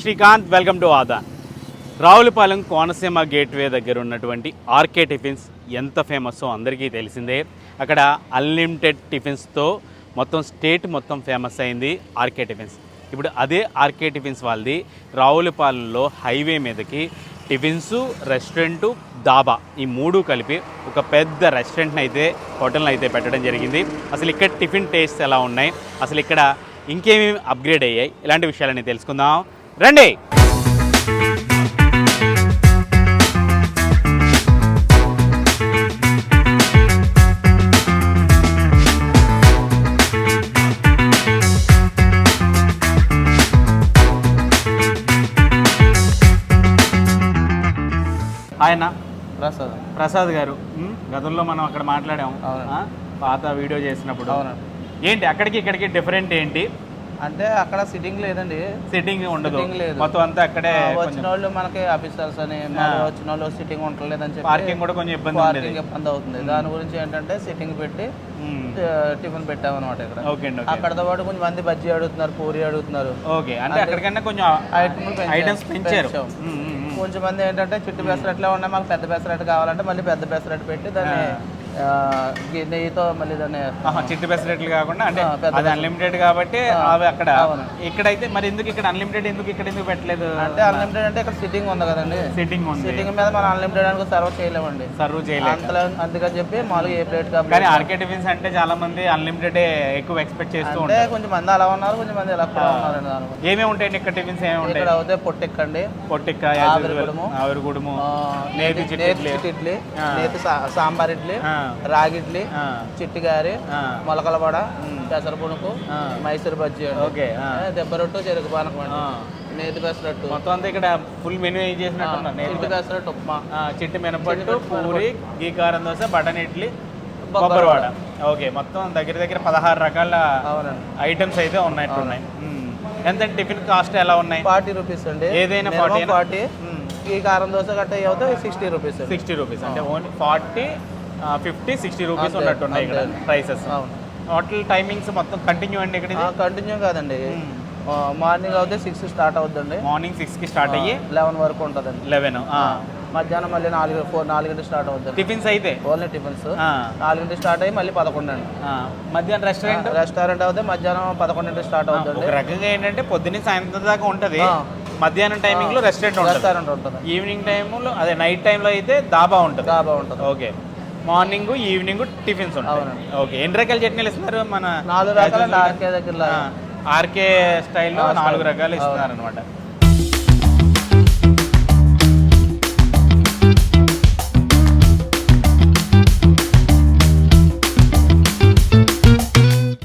Srikanth welcome to ఆదా. Ravulapalem Konaseema gateway దగ్గర ఉన్నటువంటి ఆర్కే టిఫిన్స్ ఎంత ఫేమస్సో అందరికీ తెలిసిందే. అక్కడ అన్లిమిటెడ్ టిఫిన్స్తో మొత్తం స్టేట్ మొత్తం ఫేమస్ అయింది ఆర్కే టిఫిన్స్. ఇప్పుడు అదే ఆర్కే టిఫిన్స్ వాళ్ళది రావులపాలెంలో హైవే మీదకి టిఫిన్స్ రెస్టారెంటు దాబా ఈ మూడు కలిపి ఒక పెద్ద రెస్టారెంట్ని అయితే హోటల్ని అయితే పెట్టడం జరిగింది. అసలు ఇక్కడ టిఫిన్ టేస్ట్ ఎలా ఉన్నాయి? అసలు ఇక్కడ ఇంకేమేమి అప్గ్రేడ్ అయ్యాయి? ఇలాంటి విషయాలని తెలుసుకుందాం. రండి. ఆయన ప్రసాదం. ప్రసాద్ గారు. గతంలో మనం అక్కడ మాట్లాడాం అవునండి. ఆ, పాత వీడియో చేసినప్పుడు. అవునండి. ఏంటి అక్కడికి ఇక్కడికి డిఫరెంట్ ఏంటి? అంటే అక్కడ సిట్టింగ్ లేదండి. సిట్టింగ్ ఉండదు. లేదు. మొత్తం అంతా అక్కడే వచ్చిన వాళ్ళు మనకి ఆఫీసర్స్ అని వచ్చిన వాళ్ళు సిట్టింగ్ ఉండలేదని చెప్పి పార్కింగ్ కూడా కొంచెం ఇబ్బంది పార్కింగ్ ఇబ్బంది అవుతుంది. దాని గురించి ఏంటంటే సిట్టింగ్ పెట్టి టిఫిన్ పెట్టామన్నమాట ఇక్కడ. ఓకే అండి ఓకే. అక్కడతో పాటు కొంచెం మంది బజ్జీ అడుగుతున్నారు పూరి అడుగుతున్నారు. ఓకే అంటే అక్కడికన్నా కొంచెం. ఐటమ్స్ పెంచారు. కొంచెం మంది ఏంటంటే చుట్టు పెసరట్లే ఉన్నాయి మాకు పెద్ద పెసరట్టు కావాలంటే మళ్ళీ పెద్ద పెసరట్టు పెట్టి దాన్ని నెయ్యితో మళ్ళీ దాన్ని చిట్టు పెసరెట్లు కాకుండా అంటే అది అన్లిమిటెడ్ కాబట్టి అవి అక్కడ. ఇక్కడైతే మరి ఎందుకు ఇక్కడ అన్లిమిటెడ్ ఎందుకు ఇక్కడ ఎందుకు పెట్టలేదు? అంటే అన్లిమిటెడ్ అంటే ఇక్కడ సిట్టింగ్ ఉంది కదండి. సిట్టింగ్ ఉంది. సిట్టింగ్ మీద మనం అన్లిమిటెడ్ అనుకో సర్వ్ చేయలేమండి. సర్వ్ చేయలేదు అందుకని చెప్పి మామూలుగా ఏ ప్లేట్ కానీ కాబట్టి ఆర్కే టిఫిన్స్ అంటే చాలా మంది అన్లిమిటెడ్ ఎక్కువ ఎక్స్పెక్ట్ చేస్తూ ఉంటారు. కొంచెం మంది అలా ఉన్నారు కొంచెం మంది ఇలా ఉన్నారండి. ఏమేమి ఉంటాయండి ఇక్కడ టిఫిన్స్ ఏమేమి ఉంటాయి? ఇక్కడ అవుతే పొట్టెక్కండి పొట్టిక్క. ఆవిరిగుడుము ఆ, నేతి ఇడ్లీ. నేతి సాంబార్ ఇడ్లీ ఆ, రాగి ఇడ్లీ ఆ, చిట్టి గారి ఆ, మొలకల వడ పెసర పుణుకు. మైసూర్ బజ్జీ ఓకే ఆ, ఏ, దెబ్బ రొట్టు చెరుకు పానకం అండి. నేతి పెసరట్టు. మొత్తం అంతా ఇక్కడ ఫుల్ మెనూ ఏం నేను చిట్టి పెసరట్టు ఉప్మా. చిట్టి మినపట్టు పూరి గీ కారం దోశ బటన్ ఇడ్లీ బొబ్బరి కొబ్బరి వాడ. ఓకే మొత్తం దగ్గర దగ్గర పదహారు రకాల ఐటమ్స్ అయితే ఉన్నట్టున్నాయి మ్మ్. ఎంత టిఫిన్ కాస్ట్ ఎలా ఉన్నాయి? ఫార్టీ రూపీస్ అండి. ఏదైనా 40 ఏనా? ఫార్టీ. ఈ కారం దోశ గట్ట అవుతే సిక్స్టీ రూపీస్ సిక్స్టీ రూపీస్. అంటే only forty fifty sixty rupees ఉన్నట్టున్నాయి ఇక్కడ. ప్రైసెస్ హోటల్ టైమింగ్స్ మొత్తం కంటిన్యూ అండి ఇక్కడ కంటిన్యూ కాదండి. మార్నింగ్ అవుతే సిక్స్ స్టార్ట్ అవుతుందండి మార్నింగ్ సిక్స్కి స్టార్ట్ అయ్యి లెవెన్ వరకు ఉంటుందండి. లెవెన్ మధ్యాహ్నం మళ్ళీ నాలుగు ఫోర్ నాలుగింటి స్టార్ట్ అవుతుంది టిఫిన్స్ అయితే? ఓన్లీ టిఫిన్స్ నాలుగింటి స్టార్ట్ అయ్యి మళ్ళీ పదకొండు అండి. మధ్యాహ్నం రెస్టారెంట్ రెస్టారెంట్ అవుతే మధ్యాహ్నం పదకొండింటి స్టార్ట్ అవుతుంది రకంగా ఏంటంటే పొద్దున్నే సాయంత్రం దాకా ఉంటది. మధ్యాహ్నం టైమింగ్లో రెస్టారెంట్ ఉంటుంది. రెస్టారెంట్ ఉంటుంది ఈవినింగ్ టైంలో అదే నైట్ టైంలో అయితే దాబా ఉంటుంది. డాబా ఉంటుంది. ఓకే మార్నింగ్ ఈవినింగ్ టిఫిన్స్ ఉంటాయి. ఓకే ఎన్ని రకాల చట్నీలు ఇస్తున్నారు మన నాలుగు రకాల ఆర్కే దగ్గర. ఆర్కే స్టైల్లో నాలుగు. రకాలు ఇస్తున్నారు అనమాట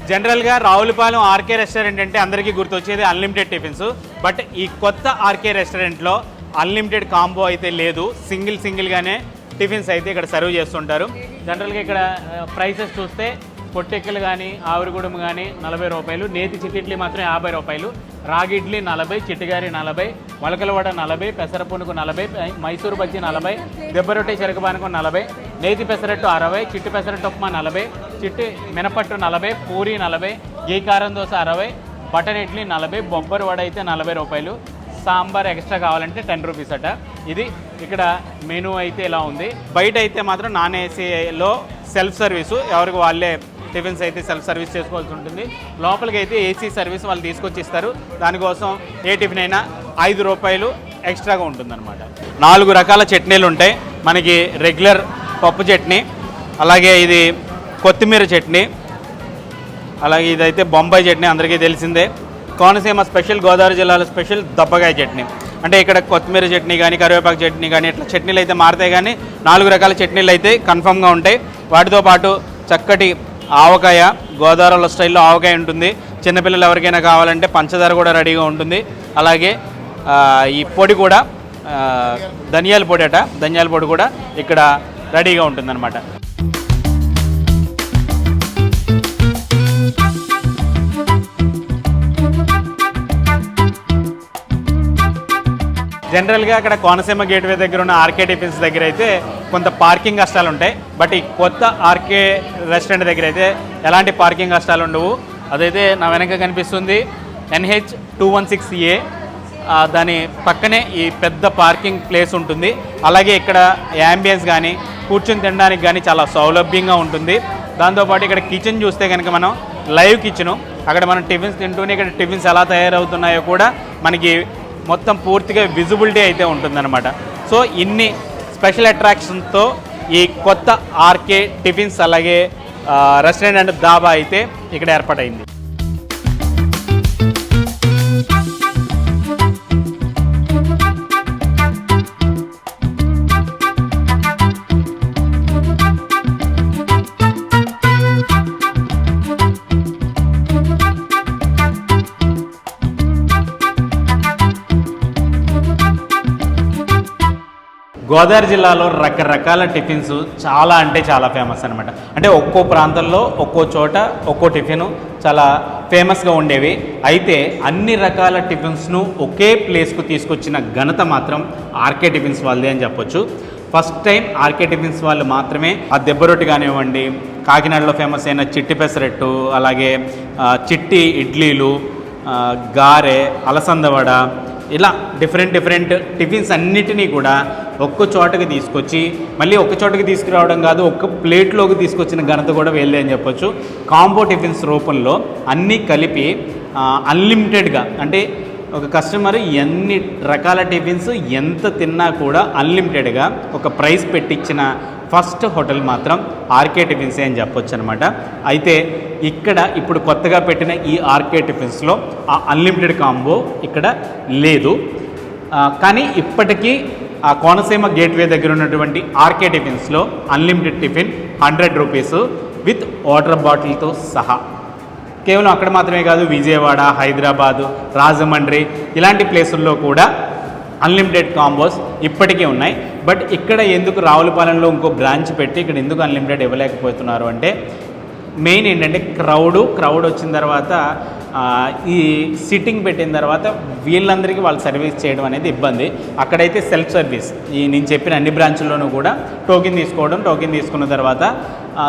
జనరల్గా రావులపాలెం ఆర్కే రెస్టారెంట్ అంటే అందరికీ గుర్తొచ్చేది అన్లిమిటెడ్ టిఫిన్స్ బట్ ఈ కొత్త ఆర్కే రెస్టారెంట్లో అన్లిమిటెడ్ కాంబో అయితే లేదు సింగిల్ సింగిల్గానే టిఫిన్స్ అయితే ఇక్కడ సర్వ్ చేస్తుంటారు. జనరల్గా ఇక్కడ ప్రైసెస్ చూస్తే పొట్టెక్కలు కానీ ఆవిరిగూడెం కానీ నలభై రూపాయలు నేతి చిట్టిడ్లీ మాత్రం యాభై రూపాయలు రాగి ఇడ్లీ నలభై చిట్టిగారి నలభై మొలకలవడ నలభై పెసర పునుకు నలభై మైసూరు బజ్జి నలభై దెబ్బరొట్టె చెరుకు నలభై నేతి పెసరట్టు అరవై చిట్టి పెసరట్టు ఉప్మా నలభై చిట్టి మినపట్టు నలభై పూరి నలభై గీ కారం దోశ అరవై బటన్ ఇడ్లీ నలభై బొబ్బరి వడ అయితే నలభై రూపాయలు సాంబార్ ఎక్స్ట్రా కావాలంటే టెన్ రూపీస్ అట. ఇది ఇక్కడ మెనూ అయితే ఇలా ఉంది. బయట అయితే మాత్రం నాన్ ఏసీలో సెల్ఫ్ సర్వీసు. ఎవరికి వాళ్ళే టిఫిన్స్ అయితే సెల్ఫ్ సర్వీస్ చేసుకోవాల్సి ఉంటుంది. లోపలికి అయితే ఏసీ సర్వీస్ వాళ్ళు తీసుకొచ్చి ఇస్తారు దానికోసం ఏ టిఫిన్ అయినా ఐదు రూపాయలు ఎక్స్ట్రాగా ఉంటుందన్నమాట. నాలుగు రకాల చట్నీలు ఉంటాయి. మనకి రెగ్యులర్ పప్పు చట్నీ అలాగే ఇది కొత్తిమీర చట్నీ అలాగే ఇదైతే బొంబాయి చట్నీ అందరికీ తెలిసిందే. కోనసీమ స్పెషల్ గోదావరి జిల్లాలో స్పెషల్ దబ్బకాయ చట్నీ. అంటే ఇక్కడ కొత్తిమీర చట్నీ కానీ కరివేపాకు చట్నీ కానీ ఇట్లా చట్నీలు అయితే మారుతాయి కానీ నాలుగు రకాల చట్నీలు అయితే కన్ఫామ్గా ఉంటాయి. వాటితో పాటు చక్కటి ఆవకాయ గోదావరిలో స్టైల్లో ఆవకాయ ఉంటుంది. చిన్నపిల్లలు ఎవరికైనా కావాలంటే పంచదార కూడా రెడీగా ఉంటుంది. అలాగే ఈ పొడి కూడా ధనియాల పొడి అట ధనియాల పొడి కూడా ఇక్కడ రెడీగా ఉంటుందన్నమాట. జనరల్గా అక్కడ కోనసీమ గేట్వే దగ్గర ఉన్న ఆర్కే టిఫిన్స్ దగ్గర అయితే కొంత పార్కింగ్ కష్టాలు ఉంటాయి. బట్ ఈ కొత్త ఆర్కే రెస్టారెంట్ దగ్గర అయితే ఎలాంటి పార్కింగ్ కష్టాలు ఉండవు. అదైతే నా వెనక కనిపిస్తుంది. NH two one six A దాని పక్కనే ఈ పెద్ద పార్కింగ్ ప్లేస్ ఉంటుంది. అలాగే ఇక్కడ యాంబియన్స్ కానీ కూర్చొని తినడానికి కానీ చాలా సౌలభ్యంగా ఉంటుంది. దాంతోపాటు ఇక్కడ కిచెన్ చూస్తే కనుక మనం లైవ్ కిచెను అక్కడ మనం టిఫిన్స్ తింటూనే ఇక్కడ టిఫిన్స్ ఎలా తయారవుతున్నాయో కూడా మనకి మొత్తం పూర్తిగా విజిబిలిటీ అయితే ఉంటుందన్నమాట. సో ఇన్ని స్పెషల్ అట్రాక్షన్తో ఈ కొత్త ఆర్కే టిఫిన్స్ అలాగే రెస్టారెంట్ అండ్ దాబా అయితే ఇక్కడ ఏర్పాటైంది. గోదావరి జిల్లాలో రకరకాల టిఫిన్స్ చాలా అంటే చాలా ఫేమస్ అనమాట అంటే ఒక్కో ప్రాంతంలో ఒక్కో చోట ఒక్కో టిఫిన్ చాలా ఫేమస్గా ఉండేవి. అయితే అన్ని రకాల టిఫిన్స్ను ఒకే ప్లేస్కు తీసుకొచ్చిన ఘనత మాత్రం ఆర్కే టిఫిన్స్ వాళ్ళదే అని చెప్పొచ్చు. ఫస్ట్ టైం ఆర్కే టిఫిన్స్ వాళ్ళు మాత్రమే ఆ దెబ్బరొట్టి కానివ్వండి కాకినాడలో ఫేమస్ అయిన చిట్టి పెసరెట్టు అలాగే చిట్టి ఇడ్లీలు గారె అలసందవడ ఇలా డిఫరెంట్ డిఫరెంట్ టిఫిన్స్ అన్నిటినీ కూడా ఒక్క చోటకి తీసుకొచ్చి మళ్ళీ ఒక్క చోటకి తీసుకురావడం కాదు ఒక్క ప్లేట్లోకి తీసుకొచ్చిన ఘనత కూడా వెళ్ళే అని చెప్పొచ్చు. కాంబో టిఫిన్స్ రూపంలో అన్నీ కలిపి అన్లిమిటెడ్గా అంటే ఒక కస్టమర్ ఎన్ని రకాల టిఫిన్స్ ఎంత తిన్నా కూడా అన్లిమిటెడ్గా ఒక ప్రైస్ పెట్టించిన ఫస్ట్ హోటల్ మాత్రం ఆర్కే టిఫిన్సే అని చెప్పొచ్చు అనమాట అయితే ఇక్కడ ఇప్పుడు కొత్తగా పెట్టిన ఈ ఆర్కే టిఫిన్స్లో ఆ అన్లిమిటెడ్ కాంబో ఇక్కడ లేదు. కానీ ఇప్పటికీ ఆ కోనసీమ గేట్వే దగ్గర ఉన్నటువంటి RK టిఫిన్స్లో unlimited tiffin hundred rupees with water బాటిల్తో సహా. కేవలం అక్కడ మాత్రమే కాదు విజయవాడ హైదరాబాదు రాజమండ్రి ఇలాంటి ప్లేసుల్లో కూడా అన్లిమిటెడ్ కాంబోస్ ఇప్పటికీ ఉన్నాయి. బట్ ఇక్కడ ఎందుకు రావులపాలెంలో ఇంకో బ్రాంచ్ పెట్టి ఇక్కడ ఎందుకు అన్లిమిటెడ్ ఇవ్వలేకపోతున్నారు అంటే మెయిన్ ఏంటంటే క్రౌడ్ క్రౌడ్ వచ్చిన తర్వాత ఈ సిట్టింగ్ పెట్టిన తర్వాత వీళ్ళందరికీ వాళ్ళు సర్వీస్ చేయడం అనేది ఇబ్బంది. అక్కడైతే సెల్ఫ్ సర్వీస్ ఈ నేను చెప్పిన అన్ని బ్రాంచుల్లోనూ కూడా టోకెన్ తీసుకోవడం టోకెన్ తీసుకున్న తర్వాత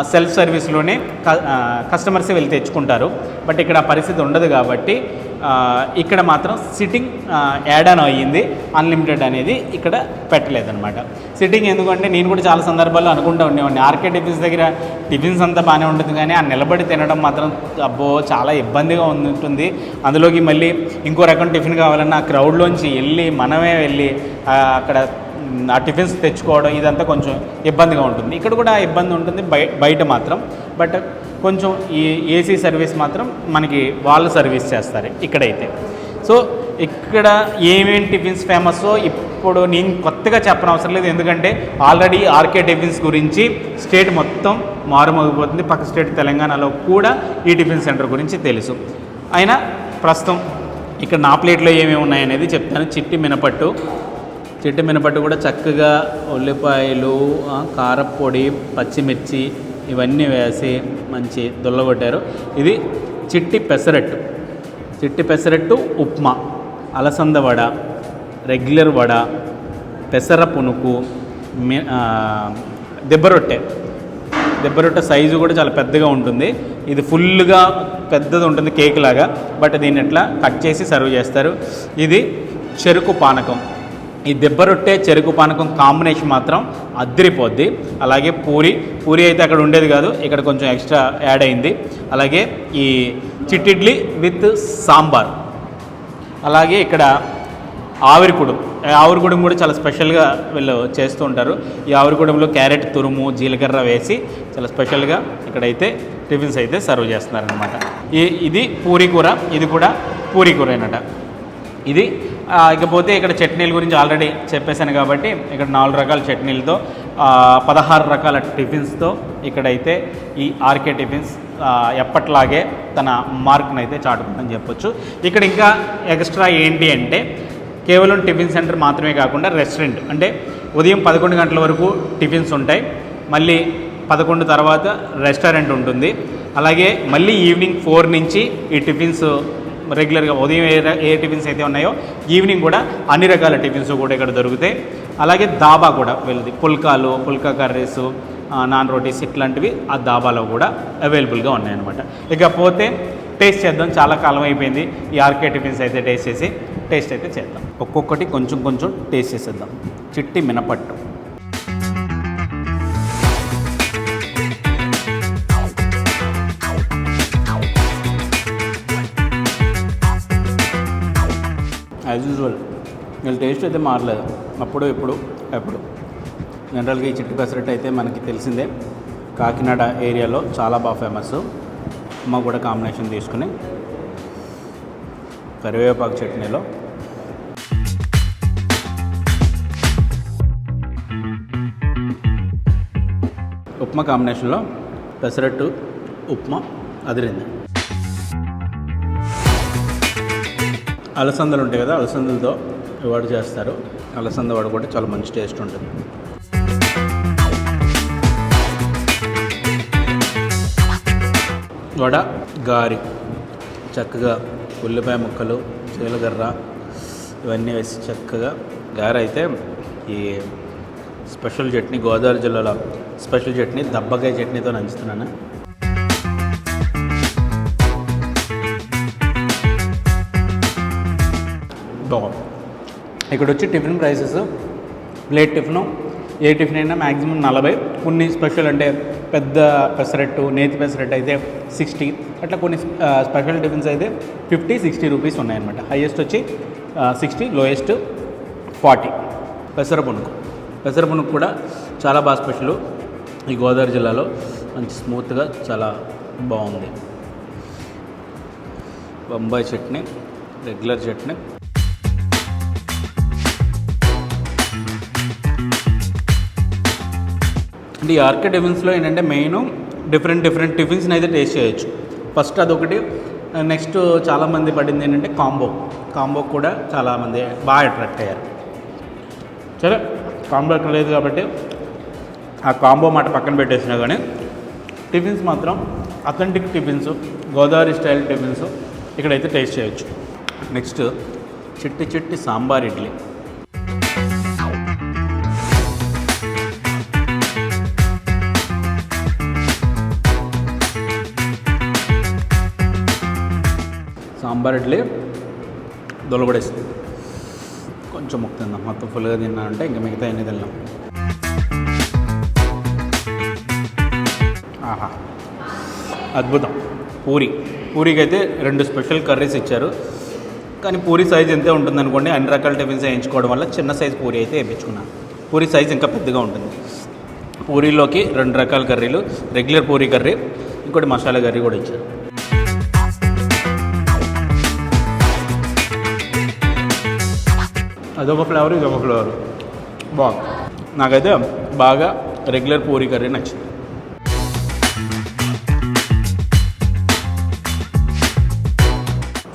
సెల్ఫ్ సర్వీస్లోనే క- కస్టమర్స్ వెళ్ళి తెచ్చుకుంటారు. బట్ ఇక్కడ పరిస్థితి ఉండదు కాబట్టి ఇక్కడ మాత్రం సిట్టింగ్ యాడ్ ఆన్ అయ్యింది. అన్లిమిటెడ్ అనేది ఇక్కడ పెట్టలేదన్నమాట. సిట్టింగ్ ఎందుకంటే నేను కూడా చాలా సందర్భాల్లో అనుకుంటూ ఉండేవాడిని. ఆర్కే టిఫిన్స్ దగ్గర టిఫిన్స్ అంతా బాగానే ఉంటుంది కానీ ఆ నిలబడి తినడం మాత్రం అబ్బో చాలా ఇబ్బందిగా ఉంటుంది. అందులోకి మళ్ళీ ఇంకో రకం టిఫిన్ కావాలన్నా ఆ క్రౌడ్లోంచి వెళ్ళి మనమే వెళ్ళి అక్కడ ఆ టిఫిన్స్ తెచ్చుకోవడం ఇదంతా కొంచెం ఇబ్బందిగా ఉంటుంది. ఇక్కడ కూడా ఇబ్బంది ఉంటుంది బయ బయట మాత్రం. బట్ కొంచెం ఈ ఏసీ సర్వీస్ మాత్రం మనకి వాళ్ళు సర్వీస్ చేస్తారు ఇక్కడైతే. సో ఇక్కడ ఏమేమి టిఫిన్స్ ఫేమస్సో ఇప్పుడు నేను కొత్తగా చెప్పనవసరం లేదు. ఎందుకంటే ఆల్రెడీ ఆర్కే టిఫిన్స్ గురించి స్టేట్ మొత్తం మారుమోగిపోతుంది. పక్క స్టేట్ తెలంగాణలో కూడా ఈ టిఫిన్ సెంటర్ గురించి తెలుసు. అయినా ప్రస్తుతం ఇక్కడ నా ప్లేట్లో ఏమేమి ఉన్నాయనేది చెప్తాను. చిట్టి మినపట్టు. చిట్టి మినపట్టు కూడా చక్కగా ఉల్లిపాయలు కారపొడి కారప్పొడి పచ్చిమిర్చి ఇవన్నీ వేసి మంచి దుల్లగొట్టారు. ఇది చిట్టి పెసరట్టు. చిట్టి పెసరట్టు ఉప్మా అలసంద వడ రెగ్యులర్ వడ పెసర పునుకు దెబ్బరొట్టె దెబ్బరొట్టె రొట్టె. సైజు కూడా చాలా పెద్దగా ఉంటుంది. ఇది ఫుల్గా పెద్దది ఉంటుంది కేక్ లాగా బట్ దీన్ని ఇట్లా కట్ చేసి సర్వ్ చేస్తారు? ఇది చెరుకు పానకం. ఈ దెబ్బ రొట్టె చెరుకు పానకం కాంబినేషన్ మాత్రం అద్దరిపోద్ది. అలాగే పూరి పూరి అయితే అక్కడ ఉండేది కాదు ఇక్కడ కొంచెం ఎక్స్ట్రా యాడ్ అయింది. అలాగే ఈ చిట్టిడ్లీ విత్ సాంబార్. అలాగే ఇక్కడ ఆవిరికుడు ఆవిరికుడుం కూడా చాలా స్పెషల్గా వీళ్ళు చేస్తూ ఉంటారు. ఈ ఆవిరికుడంలో క్యారెట్ తురుము జీలకర్ర వేసి చాలా స్పెషల్గా ఇక్కడైతే టిఫిన్స్ అయితే సర్వ్ చేస్తున్నారనమాట ఈ ఇది పూరి కూర ఇది కూడా పూరి కూర అనమాట ఇది ఇకపోతే ఇక్కడ చట్నీల గురించి ఆల్రెడీ చెప్పేశాను కాబట్టి ఇక్కడ నాలుగు రకాల చట్నీలతో పదహారు రకాల టిఫిన్స్తో ఇక్కడైతే ఈ ఆర్కే టిఫిన్స్ ఎప్పట్లాగే తన మార్క్ని అయితే చాటుకుందని చెప్పొచ్చు. ఇక్కడ ఇంకా ఎక్స్ట్రా ఏంటి అంటే కేవలం టిఫిన్ సెంటర్ మాత్రమే కాకుండా రెస్టారెంట్ అంటే ఉదయం పదకొండు గంటల వరకు టిఫిన్స్ ఉంటాయి మళ్ళీ పదకొండు తర్వాత రెస్టారెంట్ ఉంటుంది. అలాగే మళ్ళీ ఈవినింగ్ ఫోర్ నుంచి ఈ టిఫిన్స్ రెగ్యులర్గా ఉదయం ఏ ఏ టిఫిన్స్ అయితే ఉన్నాయో ఈవినింగ్ కూడా అన్ని రకాల టిఫిన్స్ కూడా ఇక్కడ దొరుకుతాయి. అలాగే దాబా కూడా వెళ్ళదు పుల్కాలు పుల్కా కర్రీస్ నాన్ రోటీస్ ఇట్లాంటివి ఆ దాబాలో కూడా అవైలబుల్గా ఉన్నాయన్నమాట. ఇకపోతే టేస్ట్ చేద్దాం. చాలా కాలం అయిపోయింది. ఈ ఆర్కే టిఫిన్స్ అయితే టేస్ట్ చేసి టేస్ట్ అయితే చేద్దాం. ఒక్కొక్కటి కొంచెం కొంచెం టేస్ట్ చేసేద్దాం. చిట్టి మినపట్టు. యూజువల్ వీళ్ళ టేస్ట్ అయితే మారలేదు. అప్పుడు ఎప్పుడు ఎప్పుడు. జనరల్గా ఈ చిట్టి పెసరట్టు అయితే మనకి తెలిసిందే. కాకినాడ ఏరియాలో చాలా బాగా ఫేమస్ అమ్మ కూడా కాంబినేషన్ తీసుకుని కరివేపాకు చట్నీలో ఉప్మా కాంబినేషన్లో పెసరట్టు ఉప్మా అదిరింది. అలసందలు ఉంటాయి కదా అలసందలతో వాడు చేస్తారు. అలసంద వాడు కూడా చాలా మంచి టేస్ట్ ఉంటుంది. వడ గారి చక్కగా ఉల్లిపాయ ముక్కలు జీలకర్ర ఇవన్నీ వేసి చక్కగా గారె అయితే ఈ స్పెషల్ చట్నీ గోదావరి జిల్లాలో స్పెషల్ చట్నీ దబ్బకాయ చట్నీతో నంచుతున్నాను బాగుంది ఇక్కడ వచ్చి టిఫిన్ ప్రైసెస్. ప్లేట్ టిఫిన్ ఏ టిఫిన్ అయినా మ్యాక్సిమం నలభై. కొన్ని స్పెషల్ అంటే పెద్ద పెసరట్టు నేతి పెసరట్టు అయితే సిక్స్టీ. అట్లా కొన్ని స్పెషల్ టిఫిన్స్ అయితే ఫిఫ్టీ సిక్స్టీ రూపీస్ ఉన్నాయన్నమాట. హైయెస్ట్ వచ్చి సిక్స్టీ లోయెస్ట్ ఫార్టీ. పెసర పునుకు. పెసర పునుకు కూడా చాలా బాగా స్పెషల్. ఈ గోదావరి జిల్లాలో మంచి స్మూత్గా చాలా బాగుంది. Bombay chutney regular chutney. అంటే ఈ ఆర్కే టిఫిన్స్లో ఏంటంటే మెయిన్ డిఫరెంట్ డిఫరెంట్ టిఫిన్స్ని అయితే టేస్ట్ చేయొచ్చు. ఫస్ట్ అదొకటి నెక్స్ట్ చాలామంది పడింది ఏంటంటే కాంబో. కాంబో కూడా చాలామంది బాగా అట్రాక్ట్ అయ్యారు. సరే కాంబో ఎక్కడ లేదు కాబట్టి ఆ కాంబో మాట పక్కన పెట్టేసినా కానీ టిఫిన్స్ మాత్రం authentic tiffins Godavari style tiffins ఇక్కడైతే టేస్ట్ చేయొచ్చు. నెక్స్ట్ చిట్టి చిట్టి సాంబార్ ఇడ్లీ. అంబారెడ్లే ఇడ్లీ దొలబడేస్తుంది కొంచెం ముక్క మొత్తం ఫుల్గా తిన్నా అంటే ఇంకా మిగతా ఎన్ని తిన్నాం. ఆహా. అద్భుతం. పూరి. పూరికి అయితే రెండు స్పెషల్ కర్రీస్ ఇచ్చారు. కానీ పూరి సైజ్ ఎంతే ఉంటుంది అనుకోండి అన్ని రకాల టిఫిన్స్ వేయించుకోవడం వల్ల చిన్న సైజ్ పూరి అయితే వేయించుకున్నాను పూరి సైజ్ ఇంకా పెద్దగా ఉంటుంది. పూరీలోకి రెండు రకాల కర్రీలు. రెగ్యులర్ పూరి కర్రీ ఇంకోటి మసాలా కర్రీ కూడా ఇచ్చారు. అదొక ఫ్లేవర్ ఇదొక ఫ్లేవర్. బాగుంది. నాకైతే బాగా రెగ్యులర్ పూరి కర్రీ నచ్చింది.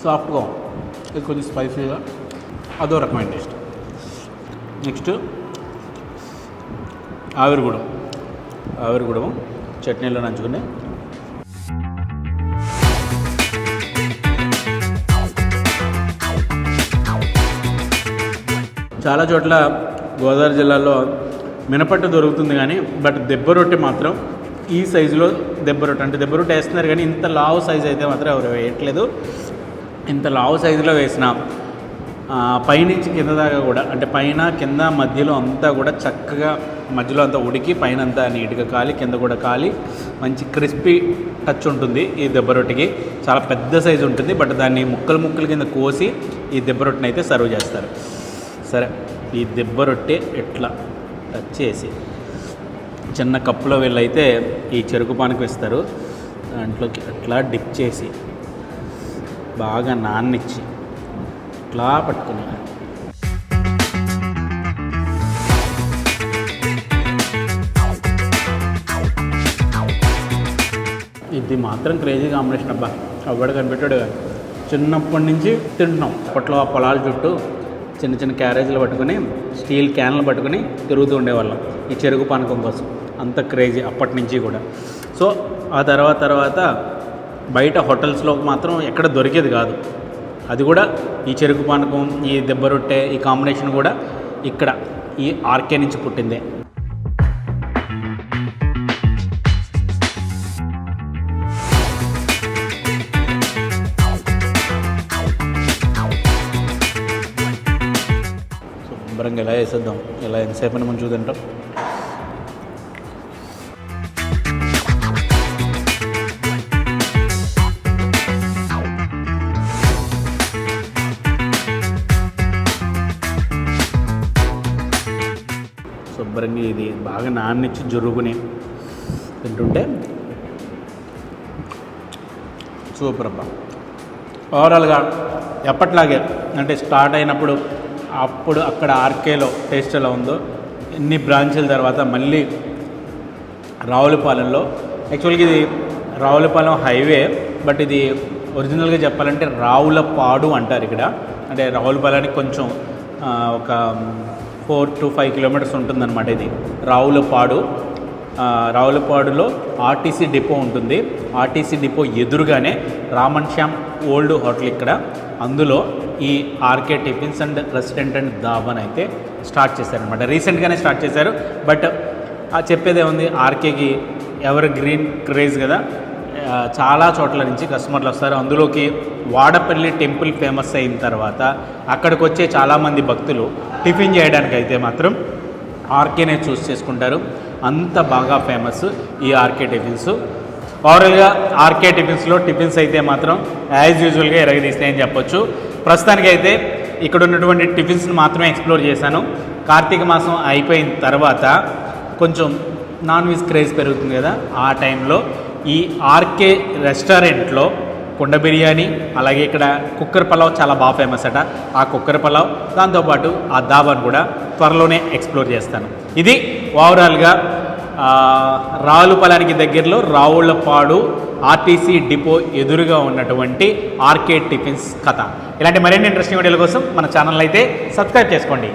సాఫ్ట్గా ఇది కొంచెం స్పైసీగా. అదో రకమైన టేస్ట్. నెక్స్ట్ ఆవిరిగూడెం. ఆవిరిగూడెం. చట్నీలో నంచుకుని చాలా చోట్ల గోదావరి జిల్లాలో మినపట్టు దొరుకుతుంది కానీ బట్ దెబ్బ రొట్టె మాత్రం ఈ సైజులో దెబ్బ రొట్టె అంటే దెబ్బ రొట్టె వేస్తున్నారు కానీ ఇంత లావు సైజు అయితే మాత్రం ఎవరు వేయట్లేదు. ఇంత లావు సైజులో వేసిన పైనుంచి కింద దాకా కూడా అంటే పైన కింద మధ్యలో అంతా కూడా చక్కగా మధ్యలో అంతా ఉడికి పైన అంతా నీట్గా కాలి కింద కూడా కాలి మంచి క్రిస్పీ టచ్ ఉంటుంది ఈ దెబ్బ రొట్టెకి. చాలా పెద్ద సైజు ఉంటుంది బట్ దాన్ని ముక్కలు ముక్కలు కింద కోసి ఈ దెబ్బ రొట్టెని అయితే సర్వ్ చేస్తారు. సరే ఈ దెబ్బ రొట్టె ఎట్లా టచ్ చేసి? చిన్న కప్పులో వెళ్ళైతే ఈ చెరుకు పానకం ఇస్తారు. దాంట్లోకి అట్లా డిప్ చేసి బాగా నాన్నిచ్చి ఇట్లా పట్టుకుని. ఇది మాత్రం క్రేజీ కాంబినేషన్ అబ్బా. అవ్వడు కనిపెట్టాడు కాదు. చిన్నప్పటి నుంచి తింటున్నాం. అప్పట్లో ఆ పొలాల చుట్టూ చిన్న చిన్న క్యారేజీలు పట్టుకుని స్టీల్ క్యాన్లు పట్టుకుని తిరుగుతూ ఉండేవాళ్ళం ఈ చెరుకు పానకం కోసం. అంత క్రేజీ అప్పటి నుంచి కూడా. సో ఆ తర్వాత తర్వాత బయట హోటల్స్లో మాత్రం ఎక్కడ దొరికేది కాదు. అది కూడా ఈ చెరుకు పానకం ఈ దెబ్బ రొట్టె ఈ కాంబినేషన్ కూడా ఇక్కడ ఈ ఆర్కే నుంచి పుట్టిందే. ఇంకా ఎలా వేసేద్దాం? ఇలా ఎంతసేపు అని మనం చూదంటాం శుభ్రంగా ఇది బాగా నాన్నిచ్చి జరుగుని తింటుంటే సూపర్ అబ్బా. ఓవరాల్గా ఎప్పట్లాగే అంటే స్టార్ట్ అయినప్పుడు అప్పుడు అక్కడ ఆర్కేలో టేస్ట్ ఎలా ఉందో ఎన్ని బ్రాంచ్ల తర్వాత మళ్ళీ రావులపాలెంలో యాక్చువల్గా ఇది రావులపాలెం హైవే బట్ ఇది ఒరిజినల్గా చెప్పాలంటే రావులపాడు అంటారు ఇక్కడ. అంటే రావులపాలెనికి కొంచెం ఒక ఫోర్ టు ఫైవ్ కిలోమీటర్స్ ఉంటుందన్నమాట ఇది. రావులపాడు రావులపాడులో ఆర్టీసీ డిపో ఉంటుంది. ఆర్టీసీ డిపో ఎదురుగానే రామన్ శ్యామ్ ఓల్డ్ హోటల్ ఇక్కడ. అందులో ఈ RK tiffins and resident and దాబాన్ అయితే స్టార్ట్ చేశారనమాట రీసెంట్గానే స్టార్ట్ చేశారు. బట్ చెప్పేదే ఉంది ఆర్కేకి ఎవర్ గ్రీన్ క్రేజ్ కదా చాలా చోట్ల నుంచి కస్టమర్లు వస్తారు. అందులోకి వాడపల్లి టెంపుల్ ఫేమస్ అయిన తర్వాత అక్కడికి వచ్చే చాలామంది భక్తులు టిఫిన్ చేయడానికి అయితే మాత్రం ఆర్కేనే చూస్ చేసుకుంటారు. అంత బాగా ఫేమస్ ఈ ఆర్కే టిఫిన్స్. ఓవరాల్గా ఆర్కే టిఫిన్స్లో టిఫిన్స్ అయితే మాత్రం యాజ్ యూజువల్గా ఎరగదీస్తాయని చెప్పొచ్చు. ప్రస్తుతానికైతే ఇక్కడ ఉన్నటువంటి టిఫిన్స్ని మాత్రమే ఎక్స్ప్లోర్ చేశాను. కార్తీక మాసం అయిపోయిన తర్వాత కొంచెం నాన్ వెజ్ క్రేజ్ పెరుగుతుంది కదా ఆ టైంలో ఈ ఆర్కే రెస్టారెంట్లో కుండ బిర్యానీ అలాగే ఇక్కడ కుక్కర్ పలావ్ చాలా బాగా ఫేమస్ అట. ఆ కుక్కర్ పలావ్ దాంతోపాటు ఆ దాబాను కూడా త్వరలోనే ఎక్స్ప్లోర్ చేస్తాను. ఇది ఓవరాల్గా రావులపాలెనికి దగ్గరలో రావులపాడు ఆర్టీసీ డిపో ఎదురుగా ఉన్నటువంటి ఆర్కే టిఫిన్స్ కథ. ఇలాంటి మరిన్ని ఇంట్రెస్టింగ్ వీడియోల కోసం మన ఛానల్ అయితే సబ్స్క్రైబ్ చేసుకోండి.